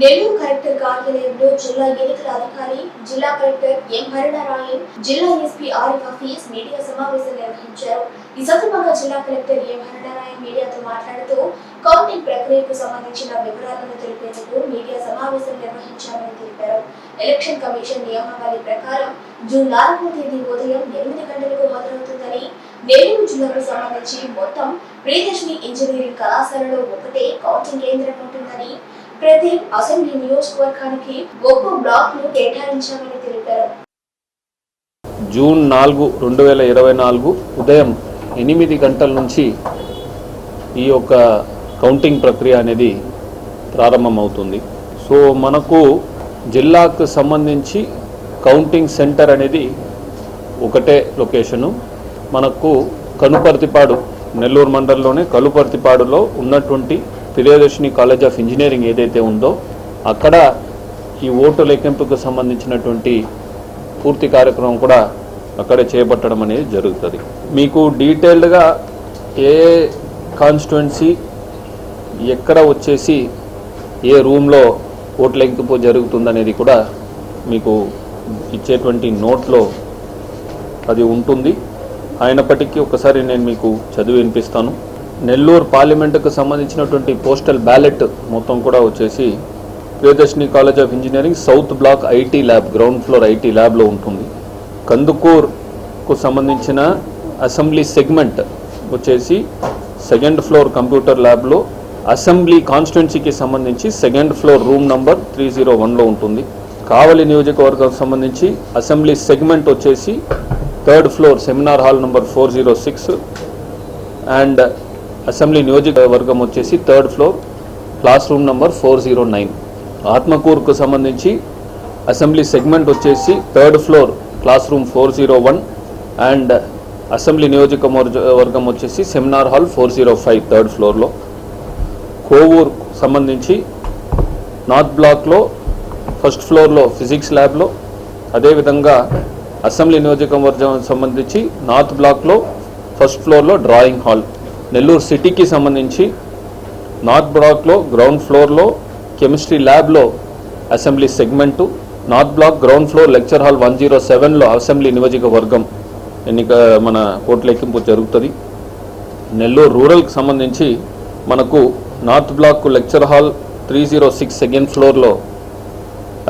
Nellore collector కార్యాలయంలో జిల్లా ఎన్నికల అధికారి జిల్లా కలెక్టర్ ఎం హరినారాయణ్ జిల్లా ఎస్పీ ఆరిఫ్ హఫీజ్ మీడియా సమావేశం నిర్వహించారు. ఈ సందర్భంగా జిల్లా కలెక్టర్ ఎం హరినారాయణ్ మీడియాతో మాట్లాడుతూ కౌంటింగ్ ప్రక్రియకు సంబంధించిన వివరాలను తెలిపేందుకు మీడియా సమావేశం నిర్వహించామని తెలిపారు. ఎలక్షన్ కమిషన్ నియమావళి ప్రకారం జూన్ నాలుగో తేదీ ఉదయం ఎనిమిది గంటలకు మొదలవుతుందని నెల్లూరు జిల్లాకు సంబంధించి మొత్తం ప్రియదర్శిని ఇంజనీరింగ్ కళాశాలలో ఒకటే కౌంటింగ్ కేంద్రం ఉంటుందని ప్రతి అసెంబ్లీ నియోజకవర్గానికి గొప్ప బ్లాక్ను కేటాయించామని తెలిపారు. జూన్ నాలుగు రెండు వేల ఇరవై నాలుగు ఉదయం ఎనిమిది గంటల నుంచి ఈ యొక్క కౌంటింగ్ ప్రక్రియ అనేది ప్రారంభమవుతుంది. సో మనకు జిల్లాకు సంబంధించి కౌంటింగ్ సెంటర్ అనేది ఒకటే లొకేషను. మనకు కనుపర్తిపాడు నెల్లూరు మండలంలోనే కనుపర్తిపాడులో ఉన్నటువంటి ప్రియదర్శిని కాలేజ్ ఆఫ్ ఇంజనీరింగ్ ఏదైతే ఉందో అక్కడ ఈ ఓటు లెక్కింపుకు సంబంధించినటువంటి పూర్తి కార్యక్రమం కూడా అక్కడే చేపట్టడం అనేది జరుగుతుంది. మీకు డీటెయిల్డ్గా ఏ కాన్స్టిట్యున్సీ ఎక్కడ వచ్చేసి ఏ రూమ్లో ఓటు లెక్కింపు జరుగుతుందనేది కూడా మీకు ఇచ్చేటువంటి నోట్లో అది ఉంటుంది. అయినప్పటికీ ఒకసారి నేను మీకు చదివి వినిపిస్తాను. నెల్లూరు పార్లమెంటుకు సంబంధించినటువంటి పోస్టల్ బ్యాలెట్ మొత్తం కూడా వచ్చేసి Priyadarshini college of engineering south block IT lab ground floor IT ల్యాబ్లో ఉంటుంది. కందుకూర్కు సంబంధించిన అసెంబ్లీ సెగ్మెంట్ వచ్చేసి సెకండ్ ఫ్లోర్ కంప్యూటర్ ల్యాబ్లో అసెంబ్లీ కాన్స్టిట్యున్సీకి సంబంధించి second floor room number three zero వన్లో ఉంటుంది. కావలి నియోజకవర్గం సంబంధించి అసెంబ్లీ సెగ్మెంట్ వచ్చేసి third floor seminar hall number four zero six and assembly నియోజకవర్గం వచ్చేసి third floor class room number four zero nine. ఆత్మకూరుకు సంబంధించి అసెంబ్లీ సెగ్మెంట్ వచ్చేసి third floor class room four zero one and assembly నియోజకవర్గం వచ్చేసి seminar hall four zero five third ఫ్లోర్లో. కోవూర్ సంబంధించి north బ్లాక్లో first ఫ్లోర్లో ఫిజిక్స్ ల్యాబ్లో అదేవిధంగా అసెంబ్లీ నియోజకవర్గం సంబంధించి నార్త్ బ్లాక్లో ఫస్ట్ ఫ్లోర్లో డ్రాయింగ్ హాల్. నెల్లూరు సిటీకి సంబంధించి నార్త్ బ్లాక్లో గ్రౌండ్ ఫ్లోర్లో కెమిస్ట్రీ ల్యాబ్లో assembly segment north block ground floor lecture hall one zero సెవెన్లో అసెంబ్లీ నియోజకవర్గం ఎన్నిక మన కోర్టు లెక్కింపు జరుగుతుంది. నెల్లూరు రూరల్కి సంబంధించి మనకు north block lecture hall three zero six second ఫ్లోర్లో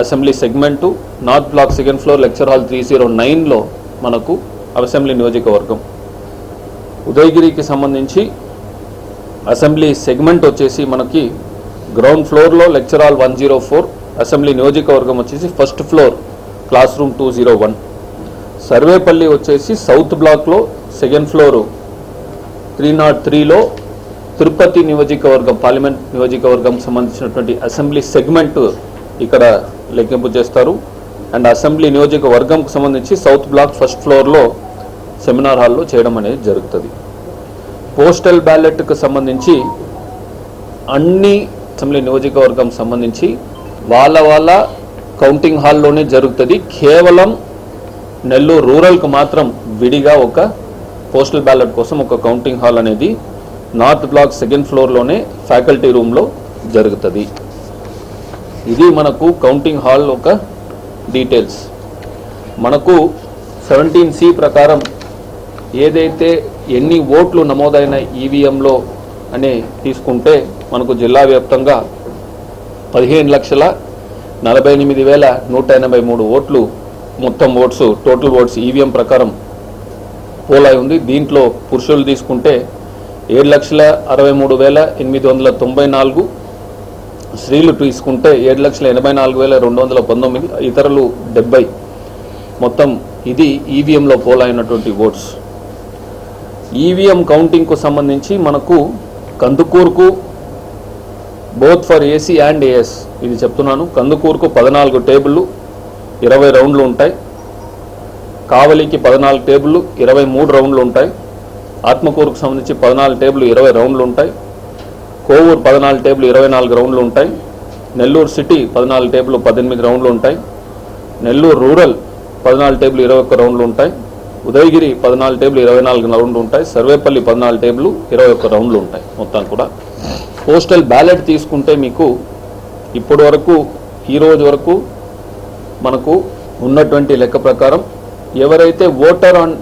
assembly segment north block second floor lecture hall three zero నైన్లో మనకు అసెంబ్లీ నియోజకవర్గం. ఉదయగిరికి సంబంధించి అసెంబ్లీ సెగ్మెంట్ వచ్చేసి మనకి గ్రౌండ్ ఫ్లోర్లో lecture hall one zero four assembly నియోజకవర్గం వచ్చేసి first floor class room two zero one. Sarvepalli వచ్చేసి సౌత్ బ్లాక్లో సెకండ్ ఫ్లోరు త్రీ నాట్ త్రీలో తిరుపతి నియోజకవర్గం పార్లమెంట్ నియోజకవర్గం సంబంధించినటువంటి అసెంబ్లీ సెగ్మెంట్ ఇక్కడ లెక్కింపు చేస్తారు. అండ్ అసెంబ్లీ నియోజకవర్గంకు సంబంధించి సౌత్ బ్లాక్ ఫస్ట్ ఫ్లోర్లో సెమినార్ హాల్లో చేయడం అనేది జరుగుతుంది. పోస్టల్ బ్యాలెట్కు సంబంధించి అన్ని అసెంబ్లీ నియోజకవర్గం సంబంధించి వాళ్ళ వాళ్ళ కౌంటింగ్ హాల్లోనే జరుగుతుంది. కేవలం నెల్లూరు రూరల్కు మాత్రం విడిగా ఒక పోస్టల్ బ్యాలెట్ కోసం ఒక కౌంటింగ్ హాల్ అనేది నార్త్ బ్లాక్ సెకండ్ ఫ్లోర్లోనే ఫ్యాకల్టీ రూమ్లో జరుగుతుంది. ఇది మనకు కౌంటింగ్ హాల్ ఒక డీటెయిల్స్. మనకు సెవెంటీన్ సి ప్రకారం ఏదైతే ఎన్ని ఓట్లు నమోదైన ఈవీఎంలో అని తీసుకుంటే మనకు జిల్లా వ్యాప్తంగా పదిహేను లక్షల నలభై ఎనిమిది వేల నూట ఎనభై మూడు ఓట్లు మొత్తం ఓట్స్ టోటల్ ఓట్స్ ఈవీఎం ప్రకారం పోలై ఉంది. దీంట్లో పురుషులు తీసుకుంటే ఏడు లక్షల అరవై మూడు వేల ఎనిమిది వందల తొంభై నాలుగు స్త్రీలు తీసుకుంటే ఏడు లక్షల ఎనభై నాలుగు వేల రెండు వందల పంతొమ్మిది ఇతరులు డెబ్బై. మొత్తం ఇది ఈవీఎంలో పోలైనటువంటి ఓట్స్. ఈవీఎం కౌంటింగ్కు సంబంధించి మనకు కందుకూరుకు both for AC and AS ఇది చెప్తున్నాను. కందుకూరుకు పద్నాలుగు టేబుళ్ళు ఇరవై రౌండ్లు ఉంటాయి. కావలికి పద్నాలుగు టేబుళ్ళు ఇరవై మూడు రౌండ్లు ఉంటాయి. ఆత్మకూరుకు సంబంధించి పద్నాలుగు టేబుల్ ఇరవై రౌండ్లు ఉంటాయి. కోవూరు పద్నాలుగు టేబుల్ ఇరవై నాలుగు రౌండ్లు ఉంటాయి. నెల్లూరు సిటీ పద్నాలుగు టేబుల్ పద్దెనిమిది రౌండ్లు ఉంటాయి. నెల్లూరు రూరల్ పద్నాలుగు టేబుల్ ఇరవై ఒక్క రౌండ్లు ఉంటాయి. ఉదయగిరి పద్నాలుగు టేబుల్ ఇరవై నాలుగు రౌండ్లు ఉంటాయి సర్వేపల్లి పద్నాలుగు టేబుల్ ఇరవై ఒక్క రౌండ్లు ఉంటాయి మొత్తం కూడా. పోస్టల్ బ్యాలెట్ తీసుకుంటే మీకు ఇప్పటి వరకు ఈ రోజు వరకు మనకు ఉన్నటువంటి లెక్క ప్రకారం ఎవరైతే voter on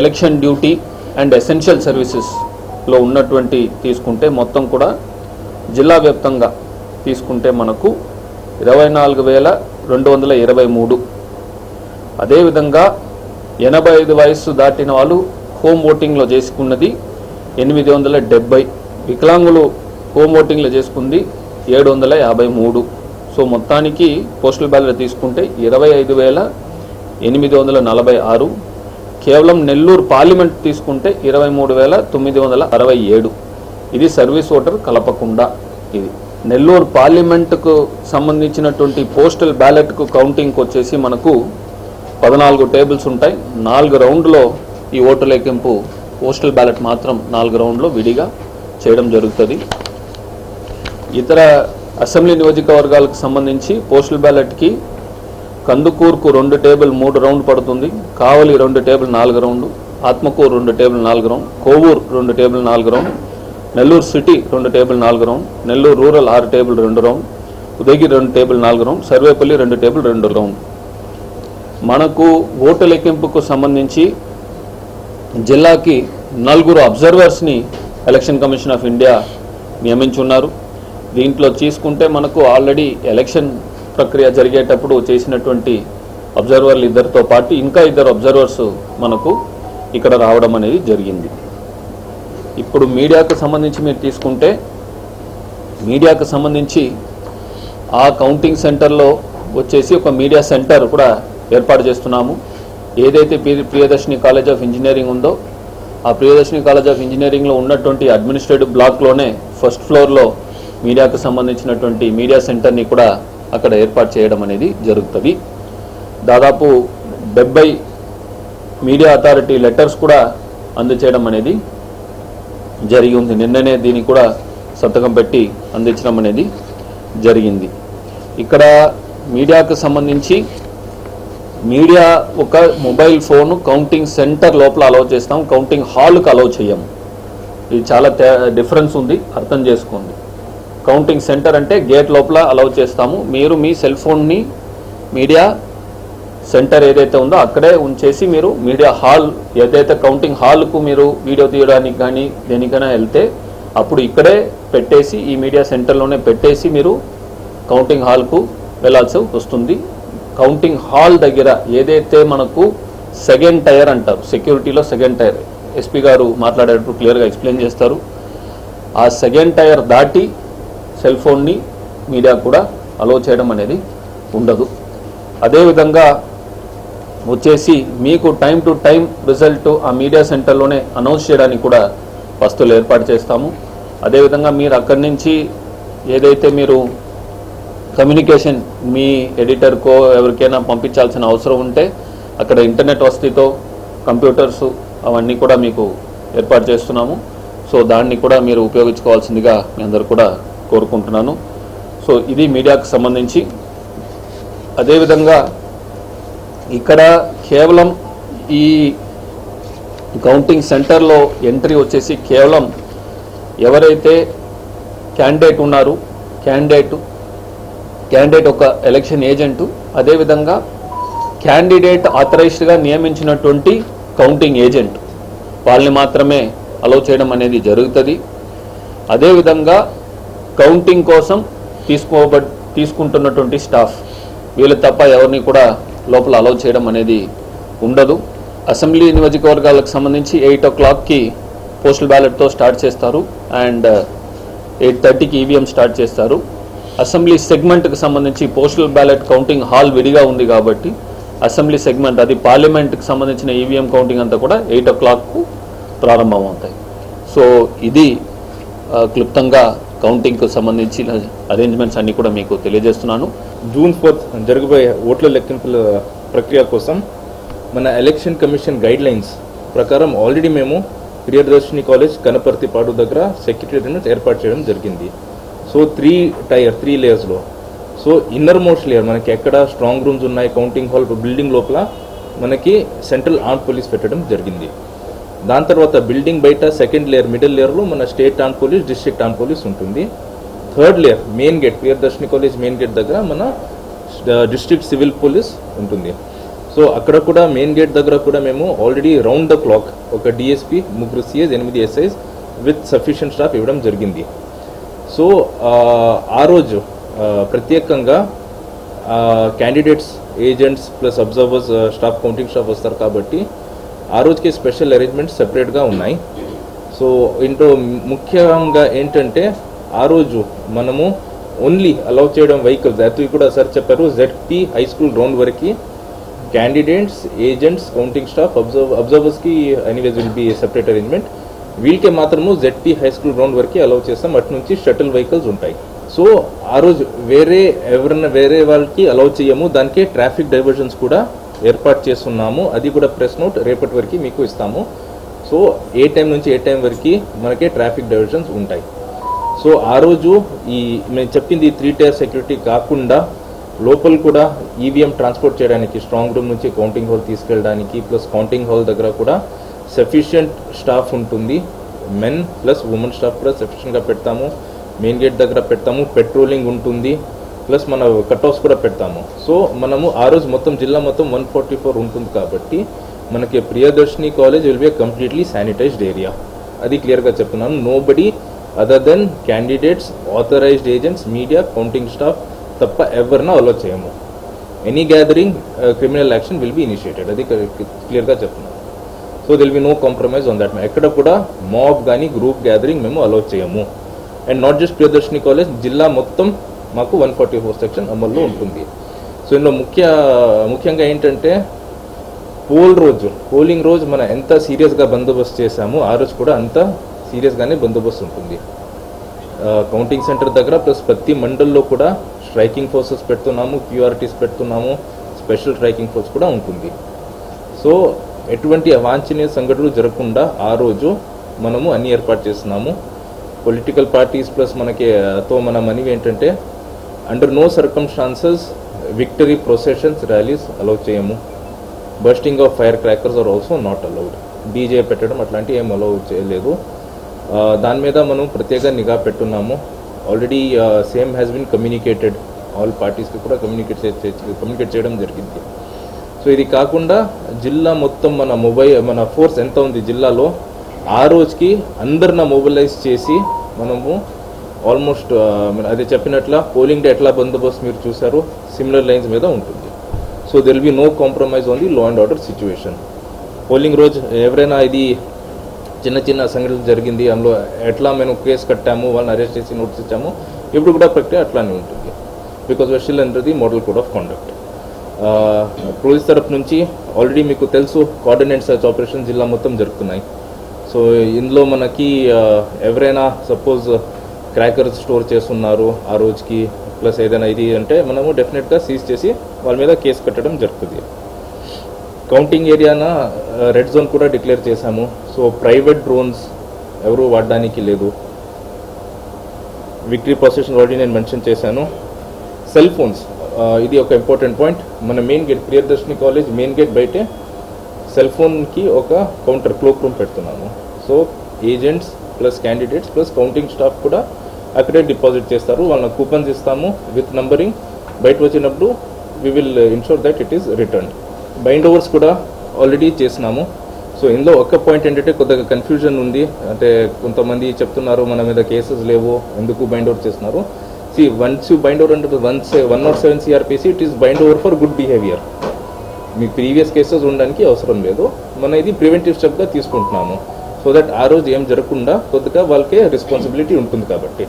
election duty and essential సర్వీసెస్లో ఉన్నటువంటి తీసుకుంటే మొత్తం కూడా జిల్లా వ్యాప్తంగా తీసుకుంటే మనకు ఇరవై నాలుగు వేల రెండు వందల ఇరవై మూడు. అదేవిధంగా ఎనభై ఐదు వయస్సు దాటిన వాళ్ళు హోమ్ ఓటింగ్లో చేసుకున్నది ఎనిమిది వందల డెబ్బై వికలాంగులు హోమ్ ఓటింగ్లో చేసుకుంది ఏడు వందల యాభై మూడు. సో మొత్తానికి పోస్టల్ బ్యాలెట్ తీసుకుంటే ఇరవై ఐదు వేల ఎనిమిది వందల నలభై ఆరు. కేవలం నెల్లూరు పార్లమెంట్ తీసుకుంటే ఇరవై మూడు వేల తొమ్మిది వందల అరవై ఏడు. ఇది సర్వీస్ ఓటర్ కలపకుండా ఇది. నెల్లూరు పార్లమెంటుకు సంబంధించినటువంటి పోస్టల్ బ్యాలెట్కు కౌంటింగ్కి వచ్చేసి మనకు పద్నాలుగు టేబుల్స్ ఉంటాయి. నాలుగు రౌండ్లో ఈ ఓటు లెక్కింపు పోస్టల్ బ్యాలెట్ మాత్రం నాలుగు రౌండ్లో విడిగా చేయడం జరుగుతుంది. ఇతర అసెంబ్లీ నియోజకవర్గాలకు సంబంధించి పోస్టల్ బ్యాలెట్కి కందుకూరుకు రెండు టేబుల్ మూడు రౌండ్ పడుతుంది. కావలి రెండు టేబుల్ నాలుగు రౌండ్ ఆత్మకూరు రెండు టేబుల్ నాలుగు రౌండ్ కోవూరు రెండు టేబుల్ నాలుగు రౌండ్ నెల్లూరు సిటీ రెండు టేబుల్ నాలుగు రౌండ్ నెల్లూరు రూరల్ ఆరు టేబుల్ రెండు రౌండ్ ఉదయగిరి రెండు టేబుల్ నాలుగు రౌండ్ సర్వేపల్లి రెండు టేబుల్ రెండు రౌండ్. మనకు ఓటు లెక్కింపుకు సంబంధించి జిల్లాకి నలుగురు అబ్జర్వర్స్ని ఎలక్షన్ కమిషన్ ఆఫ్ ఇండియా నియమించున్నారు. దీంట్లో తీసుకుంటే మనకు ఆల్రెడీ ఎలక్షన్ ప్రక్రియ జరిగేటప్పుడు చేసినటువంటి అబ్జర్వర్లు ఇద్దరితో పాటు ఇంకా ఇద్దరు అబ్జర్వర్స్ మనకు ఇక్కడ రావడం అనేది జరిగింది. ఇప్పుడు మీడియాకు సంబంధించి మీరు తీసుకుంటే మీడియాకు సంబంధించి ఆ కౌంటింగ్ సెంటర్లో వచ్చేసి ఒక మీడియా సెంటర్ కూడా ఏర్పాటు చేస్తున్నాము. ఏదైతే ప్రియదర్శిని కాలేజ్ ఆఫ్ ఇంజనీరింగ్ ఉందో ఆ ప్రియదర్శిని కాలేజ్ ఆఫ్ ఇంజనీరింగ్లో ఉన్నటువంటి అడ్మినిస్ట్రేటివ్ బ్లాక్లోనే ఫస్ట్ ఫ్లోర్లో మీడియాకు సంబంధించినటువంటి మీడియా సెంటర్ని కూడా అక్కడ ఏర్పాటు చేయడం అనేది జరుగుతుంది. దాదాపు డెబ్బై మీడియా అథారిటీ లెటర్స్ కూడా అందచేయడం అనేది జరిగి ఉంది. నిన్ననే దీనికి కూడా సంతకం పెట్టి అందించడం అనేది జరిగింది. ఇక్కడ మీడియాకు సంబంధించి మీడియా ఒక మొబైల్ ఫోన్ కౌంటింగ్ సెంటర్ లోపల అలౌ చేస్తాం కౌంటింగ్ హాల్కి అలౌ చేయము ఇది చాలా డిఫరెన్స్ ఉంది అర్థం చేసుకోండి. కౌంటింగ్ సెంటర్ అంటే గేట్ లోపల అలౌ చేస్తాము. మీరు మీ సెల్ ఫోన్ని మీడియా సెంటర్ ఏదైతే ఉందో అక్కడే ఉంచేసి మీరు మీడియా హాల్ ఏదైతే కౌంటింగ్ హాల్కు మీరు వీడియో తీయడానికి కానీ దేనికైనా వెళ్తే అప్పుడు ఇక్కడే పెట్టేసి ఈ మీడియా సెంటర్లోనే పెట్టేసి మీరు కౌంటింగ్ హాల్కు వెళ్ళాల్సి వస్తుంది. కౌంటింగ్ హాల్ దగ్గర ఏదైతే మనకు సెకండ్ టైర్ అంటారు సెక్యూరిటీలో సెకండ్ టైర్ ఎస్పీ గారు మాట్లాడేటప్పుడు క్లియర్గా ఎక్స్ప్లెయిన్ చేస్తారు. ఆ సెకండ్ టైర్ దాటి సెల్ ఫోన్ని మీడియా కూడా అలో చేయడం అనేది ఉండదు. అదేవిధంగా వచ్చేసి మీకు టైం టు టైం రిజల్ట్ ఆ మీడియా సెంటర్లోనే అనౌన్స్ చేయడానికి కూడా వస్తువులు ఏర్పాటు చేస్తాము. అదేవిధంగా మీరు అక్కడి నుంచి ఏదైతే మీరు కమ్యూనికేషన్ మీ ఎడిటర్కో ఎవరికైనా పంపించాల్సిన అవసరం ఉంటే అక్కడ ఇంటర్నెట్ వసతితో కంప్యూటర్స్ అవన్నీ కూడా మీకు ఏర్పాటు చేస్తున్నాము. సో దాన్ని కూడా మీరు ఉపయోగించుకోవాల్సిందిగా మీ అందరు కూడా కోరుకుంటున్నాను. సో ఇది మీడియాకు సంబంధించి. అదేవిధంగా ఇక్కడ కేవలం ఈ కౌంటింగ్ సెంటర్లో ఎంట్రీ వచ్చేసి కేవలం ఎవరైతే క్యాండిడేట్ ఉన్నారు క్యాండిడేట్ క్యాండిడేట్ ఒక ఎలక్షన్ ఏజెంటు అదేవిధంగా క్యాండిడేట్ ఆథరైజ్డ్గా నియమించినటువంటి కౌంటింగ్ ఏజెంట్ వాళ్ళని మాత్రమే అలౌ చేయడం అనేది జరుగుతుంది. అదేవిధంగా కౌంటింగ్ కోసం తీసుకోబ తీసుకుంటున్నటువంటి స్టాఫ్ వీళ్ళు తప్ప ఎవరిని కూడా లోపల అలౌ చేయడం అనేది ఉండదు. అసెంబ్లీ నియోజకవర్గాలకు సంబంధించి ఎయిట్ ఓ క్లాక్కి పోస్టల్ బ్యాలెట్తో స్టార్ట్ చేస్తారు. అండ్ ఎయిట్ థర్టీకి ఈవీఎం స్టార్ట్ చేస్తారు. అసెంబ్లీ సెగ్మెంట్కి సంబంధించి పోస్టల్ బ్యాలెట్ కౌంటింగ్ హాల్ విడిగా ఉంది కాబట్టి అసెంబ్లీ సెగ్మెంట్ అది పార్లమెంట్కి సంబంధించిన ఈవీఎం కౌంటింగ్ అంతా కూడా ఎయిట్ ఓ క్లాక్కు ప్రారంభమవుతాయి. సో ఇది క్లుప్తంగా కౌంటింగ్కు సంబంధించిన అరేంజ్మెంట్స్ అన్నీ కూడా మీకు తెలియజేస్తున్నాను. జూన్ ఫోర్త్ జరగబోయే ఓట్ల లెక్కింపుల ప్రక్రియ కోసం మన ఎలక్షన్ కమిషన్ గైడ్ లైన్స్ ప్రకారం ఆల్రెడీ మేము ప్రియదర్శిని కాలేజ్ కనపర్తిపాడు దగ్గర సెక్రటరీని ఏర్పాటు చేయడం జరిగింది. సో త్రీ టైర్ త్రీ లేయర్స్లో సో ఇన్నర్ మోస్ట్ లేయర్ మనకి ఎక్కడ స్ట్రాంగ్ రూమ్స్ ఉన్నాయి కౌంటింగ్ హాల్ బిల్డింగ్ లోపల మనకి సెంట్రల్ ఆర్మ్ పోలీస్ పెట్టడం జరిగింది. దాని తర్వాత బిల్డింగ్ బయట సెకండ్ లేయర్ మిడిల్ లేయర్లో మన state arm police district arm police ఉంటుంది. Third layer main gate Priyadarshini college main gate దగ్గర మన డిస్ట్రిక్ట్ సివిల్ పోలీస్ ఉంటుంది. సో అక్కడ కూడా మెయిన్ గేట్ దగ్గర కూడా మేము ఆల్రెడీ రౌండ్ ద క్లాక్ ఒక డిఎస్పి ముగ్గురు సిఎస్ ఎనిమిది ఎస్ఐస్ విత్ సఫిషియంట్ స్టాఫ్ ఇవ్వడం జరిగింది. సో ఆ, రోజు ప్రత్యేకంగా candidates agents plus observers staff counting staff వస్తారు కాబట్టి ఆ రోజుకి స్పెషల్ అరేంజ్మెంట్స్ సెపరేట్గా ఉన్నాయి. సో ఇంట్లో ముఖ్యంగా ఏంటంటే ఆ రోజు మనము ఓన్లీ అలౌ చేయడం వెహికల్స్ అది కూడా సార్ చెప్పారు జెడ్పీ హై స్కూల్ గ్రౌండ్ వరకు candidates agents counting staff observe అబ్జర్వర్స్కి anyways will be separate arrangement వీళ్ళకి మాత్రము జెడ్పీ హై స్కూల్ గ్రౌండ్ వరకు అలౌ చేస్తాం. అటు నుంచి షటిల్ వెహికల్స్ ఉంటాయి. సో ఆ రోజు వేరే ఎవరైనా వేరే వాళ్ళకి అలౌ చేయము. దానికి ట్రాఫిక్ డైవర్షన్స్ కూడా ఏర్పాటు చేస్తున్నాము. అది కూడా ప్రెస్ నోట్ రేపటి వరకు మీకు ఇస్తాము. సో ఏ టైం నుంచి ఏ టైం వరకు మనకి ట్రాఫిక్ డైవర్షన్స్ ఉంటాయి. సో ఆ రోజు ఈ మేము చెప్పింది త్రీ టైర్ సెక్యూరిటీ కాకుండా లోపల కూడా ఈవీఎం ట్రాన్స్పోర్ట్ చేయడానికి స్ట్రాంగ్ రూమ్ నుంచి కౌంటింగ్ హాల్ తీసుకెళ్ళడానికి ప్లస్ కౌంటింగ్ హాల్ దగ్గర కూడా సఫిషియంట్ స్టాఫ్ ఉంటుంది. మెన్ ప్లస్ ఉమెన్ స్టాఫ్ కూడా సఫిషియెంట్గా పెడతాము. మెయిన్ గేట్ దగ్గర పెడతాము. పెట్రోలింగ్ ఉంటుంది. ప్లస్ మన కట్ ఆఫ్స్ కూడా పెడతాము. సో మనము ఆ రోజు మొత్తం జిల్లా మొత్తం వన్ ఫార్టీ ఫోర్ ఉంటుంది కాబట్టి మనకి Priyadarshini college will be completely sanitized area అది క్లియర్గా చెప్తున్నాను. Nobody other than candidates authorized agents media counting staff తప్ప ఎవరినా అలో చేయము. Any gathering criminal action will be initiated అది క్లియర్గా చెప్తున్నాను. So there'll be no compromise on that ఎక్కడ కూడా మాబ్ కానీ గ్రూప్ గ్యాదరింగ్ మేము అలౌ చేయము. And not just Priyadarshini college జిల్లా మొత్తం మాకు వన్ ఫార్టీ ఫోర్ సెక్షన్ అమల్లో ఉంటుంది. సో ఇందులో ముఖ్య ముఖ్యంగా ఏంటంటే పోల్ రోజు పోలింగ్ రోజు మనం ఎంత సీరియస్గా బందోబస్తు చేశామో ఆ రోజు కూడా అంత సీరియస్గానే బందోబస్తు ఉంటుంది. కౌంటింగ్ సెంటర్ దగ్గర ప్లస్ ప్రతి మండల్లో కూడా స్ట్రైకింగ్ ఫోర్సెస్ పెడుతున్నాము క్యూఆర్టీస్ పెడుతున్నాము స్పెషల్ స్ట్రైకింగ్ ఫోర్స్ కూడా ఉంటుంది. సో ఎటువంటి అవాంఛనీయ సంఘటనలు జరగకుండా ఆ రోజు మనము అన్ని ఏర్పాటు చేస్తున్నాము. పొలిటికల్ పార్టీస్ ప్లస్ మనకి తో మన మనవి ఏంటంటే under no circumstances victory processions rallies allow చేయము. Bursting of fire crackers are also not allowed DJ పెట్టడం అట్లాంటివి ఏం అలౌ చేయలేదు. దాని మీద మనం ప్రత్యేక నిఘా పెట్టున్నాము. Already same has been communicated all పార్టీస్కి కూడా కమ్యూనికేట్ కమ్యూనికేట్ చేయడం జరిగింది. సో ఇది కాకుండా జిల్లా మొత్తం మన మొబైల్ మన ఫోర్స్ ఎంత ఉంది జిల్లాలో ఆ రోజుకి అందరిన మొబిలైజ్ చేసి మనము ఆల్మోస్ట్ అదే చెప్పినట్ల పోలింగ్ డే ఎట్లా బందోబస్తు మీరు చూసారు సిమిలర్ లైన్స్ మీద ఉంటుంది. So there'll be no compromise on the law and order situation polling రోజు ఎవరైనా ఇది చిన్న చిన్న సంఘటనలు జరిగింది అందులో ఎట్లా మేము కేసు కట్టాము వాళ్ళని అరెస్ట్ చేసి నోటీస్ ఇచ్చాము ఇప్పుడు కూడా ప్రక్రియ అట్లానే ఉంటుంది. Because we still under the model code of conduct police తరపు నుంచి ఆల్రెడీ మీకు తెలుసు కోఆర్డినేట్ సర్చ్ ఆపరేషన్ జిల్లా మొత్తం జరుగుతున్నాయి సో ఇందులో మనకి ఎవరైనా సపోజ్ క్రాకర్స్ స్టోర్ చేస్తున్నారు ఆ రోజుకి ప్లస్ ఏదైనా ఇది అంటే మనము డెఫినెట్గా సీజ్ చేసి వాళ్ళ మీద కేసు కట్టడం జరుగుతుంది. కౌంటింగ్ ఏరియాన రెడ్ జోన్ కూడా డిక్లేర్ చేశాము. సో ప్రైవేట్ డ్రోన్స్ ఎవరు వాడడానికి లేదు. విక్టరీ ప్రొసెషన్ ఆల్రెడీ నేను మెన్షన్ చేశాను. సెల్ ఫోన్స్ ఇది ఒక ఇంపార్టెంట్ పాయింట్ మన main gate Priyadarshini college main gate బయటే సెల్ ఫోన్కి ఒక కౌంటర్ క్లోక్ రూమ్ పెడుతున్నాము. So agents plus candidates plus counting staff కూడా అక్కడే డిపాజిట్ చేస్తారు. వాళ్ళకి కూపన్స్ ఇస్తాము విత్ నంబరింగ్ బయట వచ్చినప్పుడు we will ensure that it is return bind overs కూడా ఆల్రెడీ చేసినాము. సో ఇందులో ఒక్క పాయింట్ ఏంటంటే కొద్దిగా కన్ఫ్యూజన్ ఉంది. అంటే కొంతమంది చెప్తున్నారు మన మీద కేసెస్ లేవు. ఎందుకు బైండ్ ఓవర్ చేస్తున్నారు? See once you bind over అంటే once one not seven CrPC it is bind over for good behaviour me previous cases ఉండడానికి అవసరం లేదు. మన ఇది ప్రివెంటివ్ స్టెప్గా తీసుకుంటున్నాము. సో దట్ ఆ రోజు ఏం జరగకుండా కొద్దిగా వాళ్ళకే రెస్పాన్సిబిలిటీ ఉంటుంది కాబట్టి.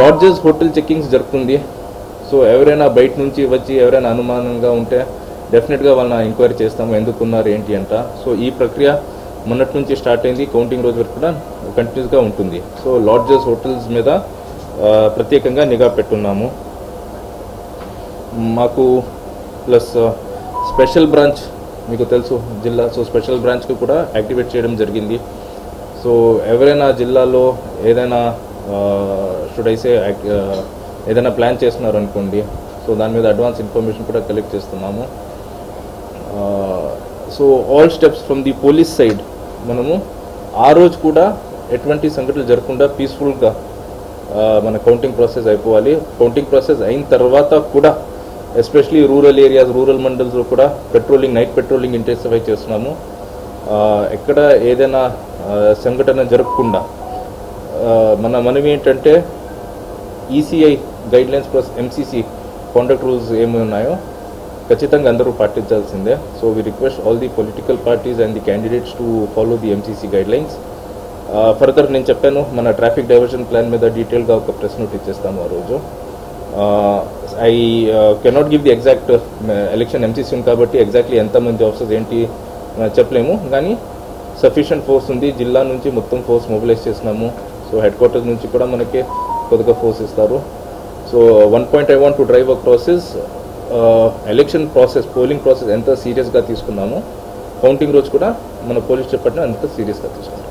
లాడ్జెస్ హోటల్ చెక్కింగ్స్ జరుగుతుంది. సో ఎవరైనా బయట నుంచి వచ్చి ఎవరైనా అనుమానంగా ఉంటే డెఫినెట్గా వాళ్ళని ఎంక్వైరీ చేస్తాము ఎందుకున్నారు ఏంటి అంట. సో ఈ ప్రక్రియ మొన్నటి నుంచి స్టార్ట్ అయింది. కౌంటింగ్ రోజు వరకు కూడా కంటిన్యూస్గా ఉంటుంది. సో లాడ్జెస్ హోటల్స్ మీద ప్రత్యేకంగా నిఘా పెట్టున్నాము. మాకు ప్లస్ స్పెషల్ బ్రాంచ్ మీకు తెలుసు జిల్లా సో స్పెషల్ బ్రాంచ్కి కూడా యాక్టివేట్ చేయడం జరిగింది. సో ఎవరైనా జిల్లాలో ఏదైనా షుడ్ ఐసే ఏదైనా ప్లాన్ చేస్తున్నారు అనుకోండి సో దాని మీద అడ్వాన్స్ ఇన్ఫర్మేషన్ కూడా కలెక్ట్ చేస్తున్నాము. So all steps from the police side మనము ఆ రోజు కూడా ఎటువంటి సంఘటనలు జరగకుండా పీస్ఫుల్గా మన కౌంటింగ్ ప్రాసెస్ అయిపోవాలి. కౌంటింగ్ ప్రాసెస్ అయిన తర్వాత కూడా ఎస్పెషలీ రూరల్ ఏరియాస్ రూరల్ మండల్స్లో కూడా పెట్రోలింగ్ నైట్ పెట్రోలింగ్ ఇంటెన్సిఫై చేస్తున్నాము. ఎక్కడ ఏదైనా సంఘటన జరగకుండా మన మనవి ఏంటంటే ECI guidelines plus MCC conduct rules ఏమి ఉన్నాయో ఖచ్చితంగా అందరూ పాటించాల్సిందే. So we request all the political parties and the candidates to follow the MCC guidelines further నేను చెప్పాను మన ట్రాఫిక్ డైవర్షన్ ప్లాన్ మీద డీటెయిల్గా ఒక ప్రెస్ నోట్ ఇచ్చేస్తాము ఆ రోజు. I cannot give the exact election MCC ఉంది కాబట్టి ఎగ్జాక్ట్లీ ఎంతమంది ఆఫీసర్స్ ఏంటి చెప్పలేము. కానీ సఫిషియంట్ ఫోర్స్ ఉంది. జిల్లా నుంచి మొత్తం ఫోర్స్ మొబిలైజ్ చేసినాము సో హెడ్ క్వార్టర్స్ నుంచి కూడా మనకి కొద్దిగా ఫోర్స్ ఇస్తారు. So one point I want to drive a process election process polling process ఎంత సీరియస్గా తీసుకున్నాము కౌంటింగ్ రోజు కూడా మన పోలీస్ డిపార్ట్మెంట్ అంత సీరియస్గా తీసుకున్నాం